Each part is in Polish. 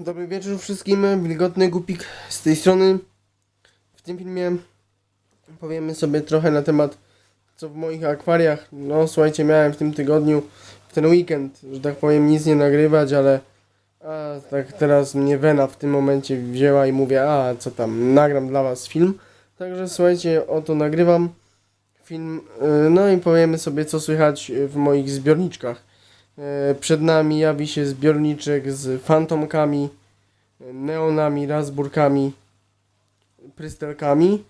Dobry wieczór wszystkim, wilgotny głupik z tej strony. W tym filmie powiemy sobie trochę na temat co w moich akwariach. No słuchajcie, miałem w tym tygodniu, w ten weekend, że tak powiem, nic nie nagrywać, ale a, tak teraz mnie Wena w tym momencie wzięła i mówię, a co tam, nagram dla was film. Także słuchajcie, oto nagrywam film, y, no i powiemy sobie co słychać w moich zbiorniczkach. E, Przed nami jawi się zbiorniczek z fantomkami, neonami, razburkami, prystelkami.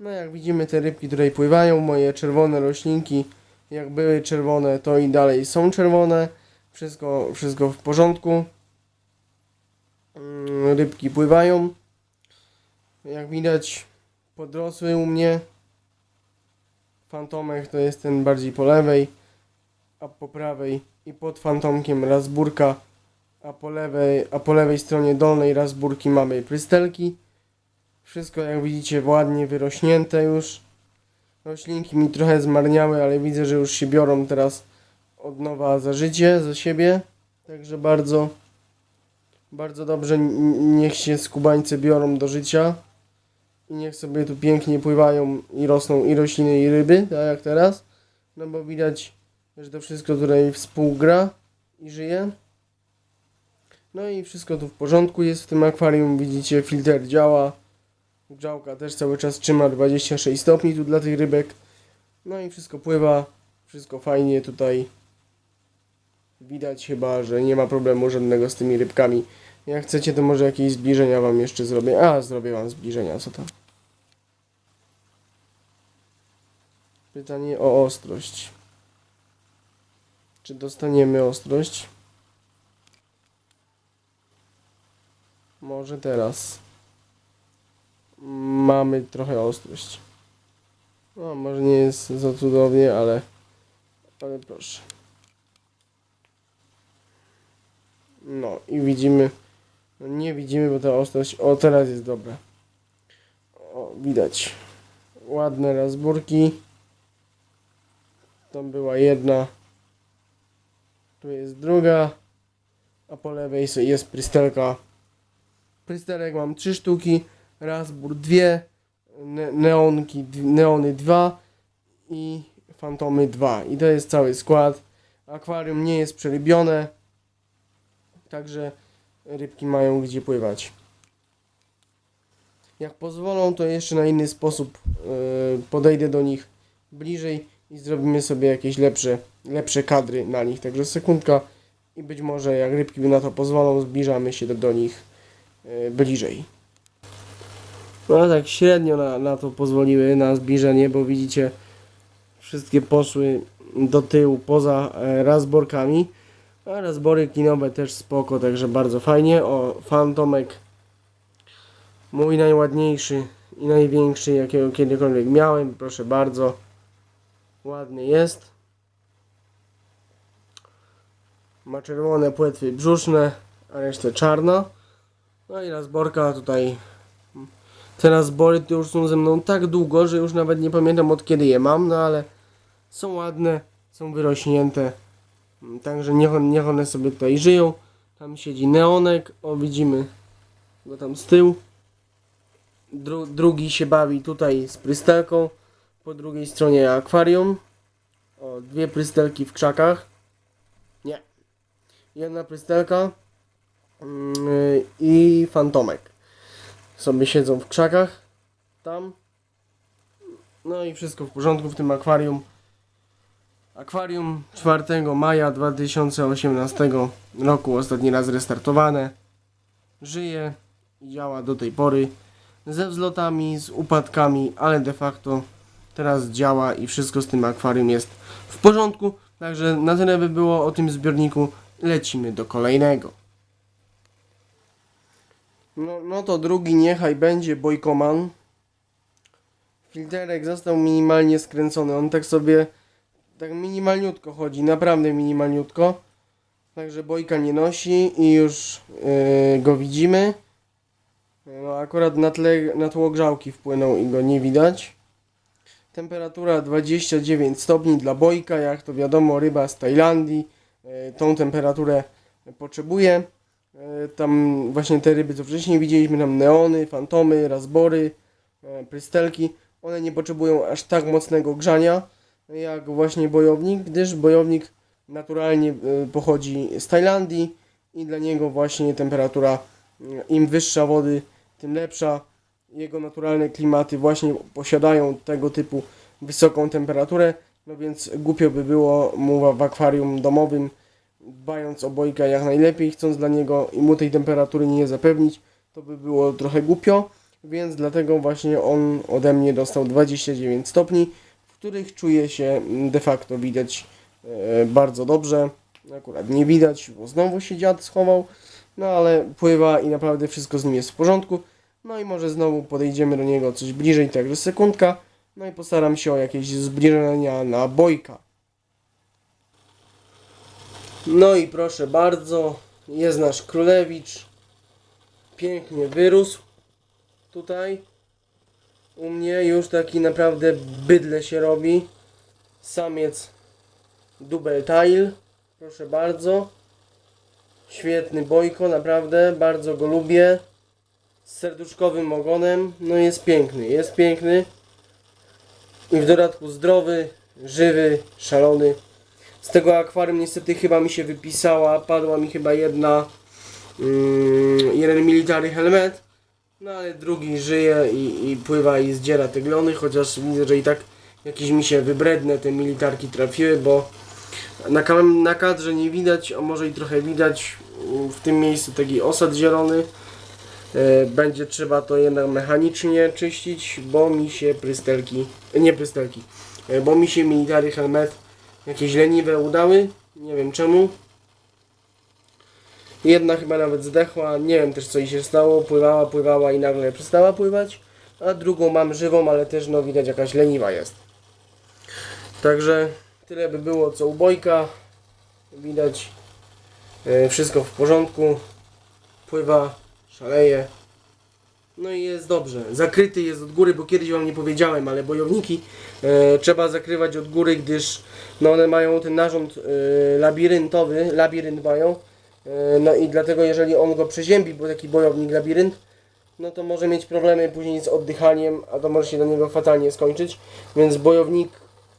No jak widzimy te rybki tutaj pływają, moje czerwone roślinki jak były czerwone to i dalej są czerwone. Wszystko, wszystko w porządku. Mm, Rybki pływają. Jak widać podrosły u mnie. Fantomek to jest ten bardziej po lewej a po prawej i pod fantomkiem razburka, a po lewej, a po lewej stronie dolnej razburki mamy prystelki. Wszystko jak widzicie ładnie wyrośnięte już. Roślinki mi trochę zmarniały, ale widzę, że już się biorą teraz od nowa za życie, za siebie. Także bardzo, bardzo dobrze niech się skubańce biorą do życia. I niech sobie tu pięknie pływają i rosną i rośliny i ryby, tak jak teraz. No bo widać że to wszystko tutaj współgra i żyje. No i wszystko tu w porządku jest w tym akwarium. Widzicie, filtr działa. Grzałka też cały czas trzyma 26 stopni tu dla tych rybek. No i wszystko pływa. Wszystko fajnie tutaj. Widać chyba, że nie ma problemu żadnego z tymi rybkami. Jak chcecie, to może jakieś zbliżenia wam jeszcze zrobię. A, zrobię wam zbliżenia, co tam? Pytanie o ostrość. Czy dostaniemy ostrość? Może teraz. Mamy trochę ostrość. No, może nie jest za cudownie, ale, ale proszę. No i widzimy, no nie widzimy, bo ta ostrość, o teraz jest dobra. O, widać. Ładne razburki. Tam była jedna. Tu jest druga, a po lewej jest prystelka. Prystelek mam trzy sztuki, Rasbur dwie, ne neonki, neony dwa i fantomy dwa. I to jest cały skład. Akwarium nie jest przerybione, także rybki mają gdzie pływać. Jak pozwolą, to jeszcze na inny sposób yy, podejdę do nich bliżej i zrobimy sobie jakieś lepsze, lepsze kadry na nich. Także sekundka i być może jak rybki na to pozwolą, zbliżamy się do, do nich e, bliżej. No tak średnio na, na to pozwoliły, na zbliżenie, bo widzicie wszystkie poszły do tyłu poza e, razborkami. A razbory kinowe też spoko, także bardzo fajnie. O, fantomek mój najładniejszy i największy, jakiego kiedykolwiek miałem, proszę bardzo. Ładny jest. Ma czerwone płetwy brzuszne, a resztę czarno. No i razborka tutaj. Te razbory już są ze mną tak długo, że już nawet nie pamiętam od kiedy je mam, no ale są ładne, są wyrośnięte. Także niech, on, niech one sobie tutaj żyją. Tam siedzi neonek, o widzimy go tam z tyłu. Dru, drugi się bawi tutaj z prystelką. Po drugiej stronie akwarium. O, dwie prystelki w krzakach. Jedna prystelka mm, i fantomek. Sobie siedzą w krzakach. Tam. No i wszystko w porządku w tym akwarium. Akwarium 4 maja 2018 roku ostatni raz restartowane. Żyje i działa do tej pory. Ze wzlotami, z upadkami, ale de facto teraz działa i wszystko z tym akwarium jest w porządku. Także na tyle by było o tym zbiorniku. Lecimy do kolejnego. No, no to drugi niechaj będzie Bojkoman. Filterek został minimalnie skręcony. On tak sobie tak minimalniutko chodzi, naprawdę minimalniutko. Także bojka nie nosi i już yy, go widzimy. No akurat na, tle, na tło grzałki wpłynął i go nie widać. Temperatura 29 stopni dla bojka, jak to wiadomo ryba z Tajlandii tą temperaturę potrzebuje. E, Tam właśnie te ryby, co wcześniej widzieliśmy, tam neony, fantomy, razbory, e, prystelki, one nie potrzebują aż tak mocnego grzania jak właśnie bojownik, gdyż bojownik naturalnie e, pochodzi z Tajlandii i dla niego właśnie temperatura e, im wyższa wody, tym lepsza. Jego naturalne klimaty właśnie posiadają tego typu wysoką temperaturę, no więc głupio by było mu w akwarium domowym dbając o bojka jak najlepiej, chcąc dla niego i mu tej temperatury nie zapewnić, to by było trochę głupio, więc dlatego właśnie on ode mnie dostał 29 stopni, w których czuje się mm, de facto widać e, bardzo dobrze. Akurat nie widać, bo znowu się dziad schował, no ale pływa i naprawdę wszystko z nim jest w porządku. No i może znowu podejdziemy do niego coś bliżej, także sekundka. No i postaram się o jakieś zbliżenia na bojka. No i proszę bardzo, jest nasz królewicz. Pięknie wyrósł tutaj. U mnie już taki naprawdę bydle się robi. Samiec Double Tail. Proszę bardzo. Świetny bojko, naprawdę, bardzo go lubię. Z serduszkowym ogonem. No jest piękny, jest piękny. I w dodatku zdrowy, żywy, szalony. Z tego akwarium niestety chyba mi się wypisała, padła mi chyba jedna, mm, jeden military helmet, no ale drugi żyje i, i pływa i zdziera te glony, chociaż widzę, że i tak jakieś mi się wybredne te militarki trafiły, bo na, na kadrze nie widać, a może i trochę widać w tym miejscu taki osad zielony. E, Będzie trzeba to jednak mechanicznie czyścić, bo mi się prystelki, nie prystelki, e, bo mi się military helmet jakieś leniwe udały, nie wiem czemu. Jedna chyba nawet zdechła, nie wiem też co jej się stało, pływała, pływała i nagle przestała pływać, a drugą mam żywą, ale też no widać jakaś leniwa jest. Także tyle by było co u Bojka, widać e, wszystko w porządku, pływa, szaleje. No i jest dobrze. Zakryty jest od góry, bo kiedyś wam nie powiedziałem, ale bojowniki e, trzeba zakrywać od góry, gdyż no one mają ten narząd e, labiryntowy, labirynt mają. E, no i dlatego jeżeli on go przeziębi, bo taki bojownik labirynt, no to może mieć problemy później z oddychaniem, a to może się do niego fatalnie skończyć. Więc bojownik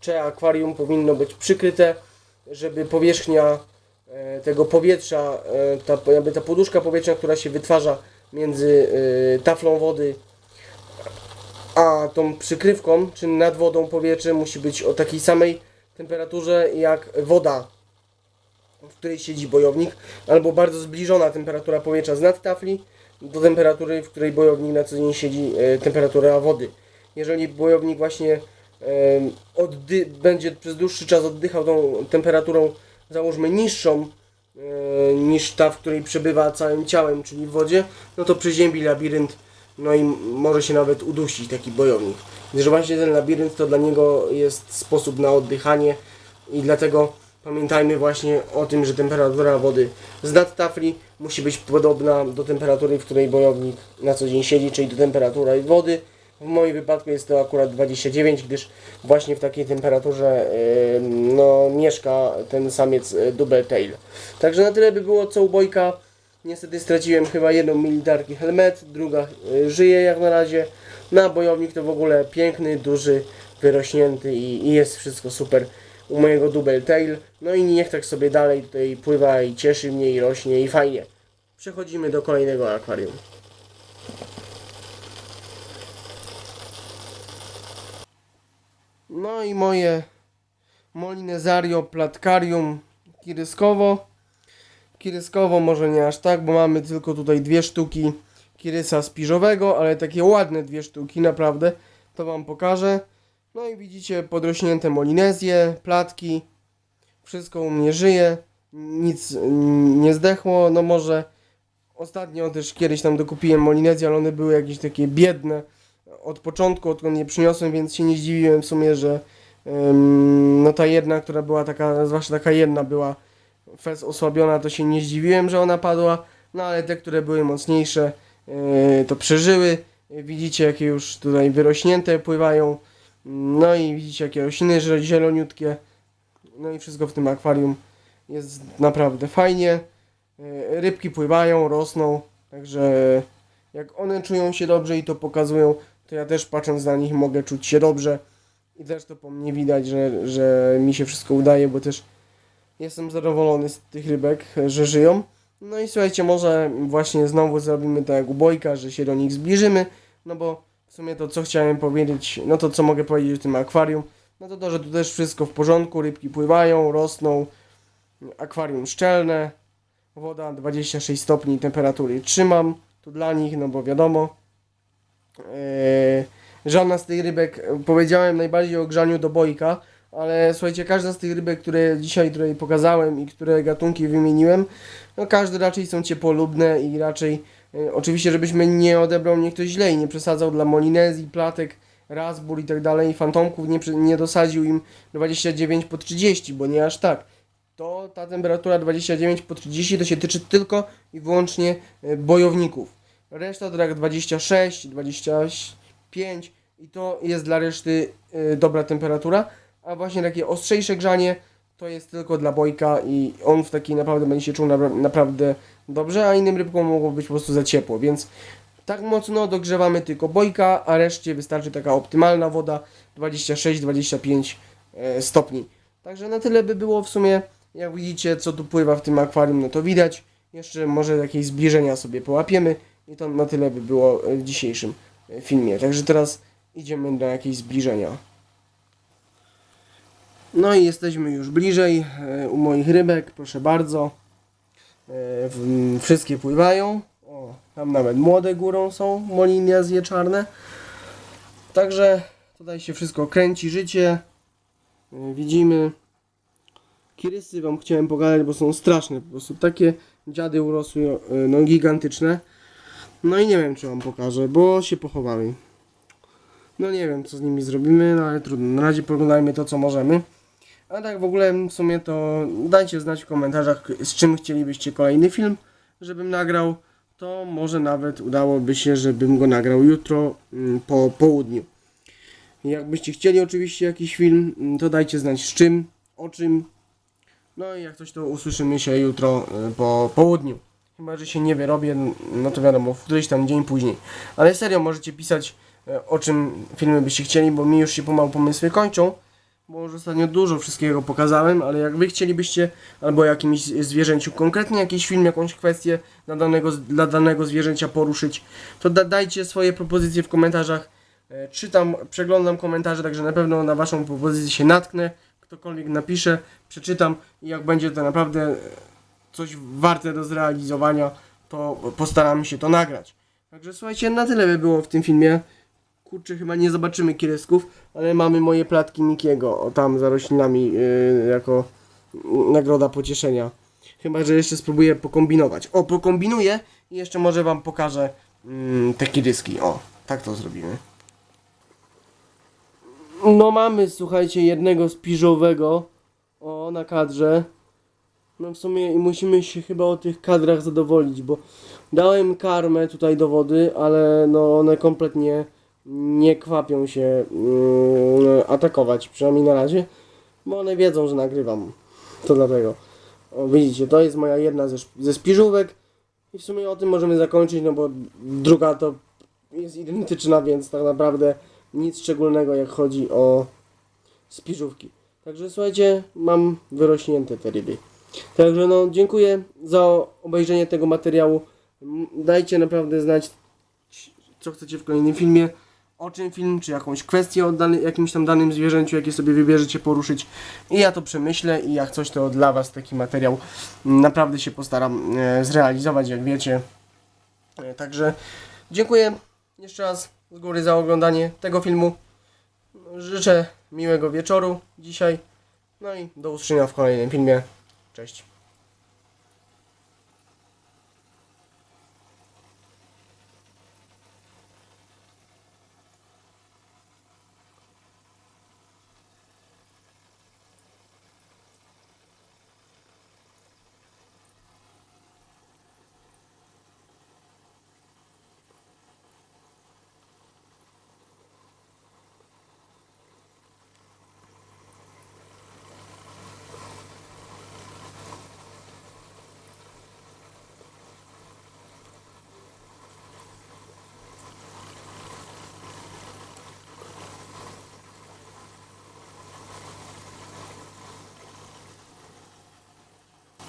czy akwarium powinno być przykryte, żeby powierzchnia tego powietrza, e, ta, jakby ta poduszka powietrzna, która się wytwarza między e, taflą wody a tą przykrywką, czy nad wodą powietrze musi być o takiej samej temperaturze jak woda, w której siedzi bojownik, albo bardzo zbliżona temperatura powietrza z nad tafli do temperatury, w której bojownik na co dzień siedzi, e, temperatura wody. Jeżeli bojownik właśnie e, będzie przez dłuższy czas oddychał tą temperaturą, załóżmy niższą, e, niż ta, w której przebywa całym ciałem, czyli w wodzie, no to przeziębi labirynt, no i może się nawet udusić taki bojownik. Gdyż właśnie ten labirynt to dla niego jest sposób na oddychanie i dlatego pamiętajmy właśnie o tym, że temperatura wody z nad tafli musi być podobna do temperatury, w której bojownik na co dzień siedzi, czyli do temperatury wody. W moim wypadku jest to akurat 29, gdyż właśnie w takiej temperaturze yy, no, mieszka ten samiec yy, double tail. Także na tyle by było co u Bojka. Niestety straciłem chyba jedną militarki helmet, druga yy, żyje jak na razie. Na bojownik to w ogóle piękny, duży, wyrośnięty i, i jest wszystko super u mojego double tail. No i niech tak sobie dalej tutaj pływa i cieszy mnie i rośnie i fajnie. Przechodzimy do kolejnego akwarium. No i moje Molinezario Platkarium Kiryskowo. Kiryskowo może nie aż tak, bo mamy tylko tutaj dwie sztuki kirysa spiżowego, ale takie ładne dwie sztuki, naprawdę. To wam pokażę. No i widzicie podrośnięte molinezje, platki. Wszystko u mnie żyje. Nic mm, nie zdechło. No może ostatnio też kiedyś tam dokupiłem molinezje, ale one były jakieś takie biedne od początku, odkąd je przyniosłem, więc się nie zdziwiłem w sumie, że ym, no ta jedna, która była taka, zwłaszcza taka jedna była fez osłabiona, to się nie zdziwiłem, że ona padła, no ale te, które były mocniejsze, yy, to przeżyły. Widzicie, jakie już tutaj wyrośnięte pływają. No i widzicie, jakie rośliny zie- zieloniutkie. No i wszystko w tym akwarium jest naprawdę fajnie. e, rybki pływają, rosną, także jak one czują się dobrze i to pokazują, to ja też patrząc na nich mogę czuć się dobrze i też to po mnie widać, że, że mi się wszystko udaje, bo też jestem zadowolony z tych rybek, że żyją. No i słuchajcie, może właśnie znowu zrobimy tak jak u Bojka, że się do nich zbliżymy, no bo w sumie to co chciałem powiedzieć, no to co mogę powiedzieć o tym akwarium, no to to, że tu też wszystko w porządku, rybki pływają, rosną, akwarium szczelne, woda 26 stopni temperatury trzymam, tu dla nich, no bo wiadomo, żadna z tych rybek, e, powiedziałem najbardziej o grzaniu do bojka, ale słuchajcie, każda z tych rybek, które dzisiaj tutaj pokazałem i które gatunki wymieniłem, no każde raczej są ciepłolubne i raczej, e, oczywiście żebyśmy nie odebrał mnie ktoś źle i nie przesadzał dla Molinezji, Platek, Rasbur i tak dalej, Fantomków, nie, nie dosadził im 29 po 30, bo nie aż tak. To ta temperatura 29 po 30 to się tyczy tylko i wyłącznie e, bojowników. Reszta tak 26, 25 i to jest dla reszty y, dobra temperatura, a właśnie takie ostrzejsze grzanie to jest tylko dla bojka i on w takiej naprawdę będzie się czuł napra- naprawdę dobrze, a innym rybkom mogło być po prostu za ciepło, więc tak mocno dogrzewamy tylko bojka, a reszcie wystarczy taka optymalna woda 26-25 e, stopni. Także na tyle by było w sumie, jak widzicie co tu pływa w tym akwarium, no to widać. Jeszcze może jakieś zbliżenia sobie połapiemy i to na tyle by było e, w dzisiejszym e, filmie. Także teraz idziemy na jakieś zbliżenia. No i jesteśmy już bliżej e, u moich rybek, proszę bardzo. Wszystkie pływają. O, tam nawet młode górą są, moliniazje czarne. Także tutaj się wszystko kręci, życie. Widzimy. Kirysy wam chciałem pokazać, bo są straszne. Po prostu takie dziady urosły, no gigantyczne. No i nie wiem, czy wam pokażę, bo się pochowały. No nie wiem, co z nimi zrobimy, no ale trudno. Na razie poglądajmy to, co możemy. A tak w ogóle w sumie to dajcie znać w komentarzach, z czym chcielibyście kolejny film, żebym nagrał. To może nawet udałoby się, żebym go nagrał jutro mm, po południu. Jakbyście chcieli oczywiście jakiś film, mm, to dajcie znać z czym, o czym. No i jak coś to usłyszymy się jutro y, po południu. Chyba, że się nie wyrobię, no to wiadomo, w któryś tam dzień później. Ale serio, możecie pisać e, o czym filmy byście chcieli, bo mi już się pomału pomysły kończą. Bo już ostatnio dużo wszystkiego pokazałem, ale jak wy chcielibyście, albo jakimś zwierzęciu konkretnie jakiś film, jakąś kwestię dla danego, dla danego zwierzęcia poruszyć, to da, dajcie swoje propozycje w komentarzach. E, Czytam, przeglądam komentarze, także na pewno na waszą propozycję się natknę. Ktokolwiek napisze, przeczytam i jak będzie to naprawdę coś warte do zrealizowania, to postaramy się to nagrać. Także słuchajcie, na tyle by było w tym filmie. Kurczę, chyba nie zobaczymy kieresków, ale mamy moje platki Mikiego, tam za roślinami, yy, jako nagroda pocieszenia. Chyba, że jeszcze spróbuję pokombinować. O, pokombinuję i jeszcze może wam pokażę mm, te kieryski. O, tak to zrobimy. No mamy, słuchajcie, jednego spiżowego. O, na kadrze. No w sumie musimy się chyba o tych kadrach zadowolić, bo dałem karmę tutaj do wody, ale no one kompletnie nie kwapią się mm, atakować, przynajmniej na razie, bo one wiedzą, że nagrywam. To dlatego. O, widzicie, to jest moja jedna ze, ze spiżówek i w sumie o tym możemy zakończyć, no bo druga to jest identyczna, więc tak naprawdę nic szczególnego jak chodzi o spiżówki. Także słuchajcie, mam wyrośnięte te ryby. Także no, dziękuję za obejrzenie tego materiału. Dajcie naprawdę znać, co chcecie w kolejnym filmie, o czym film, czy jakąś kwestię o dany, jakimś tam danym zwierzęciu, jakie sobie wybierzecie poruszyć. I ja to przemyślę i jak coś, to dla Was taki materiał naprawdę się postaram e, zrealizować, jak wiecie. E, także dziękuję jeszcze raz z góry za oglądanie tego filmu. Życzę miłego wieczoru dzisiaj. No i do usłyszenia w kolejnym filmie. Cześć.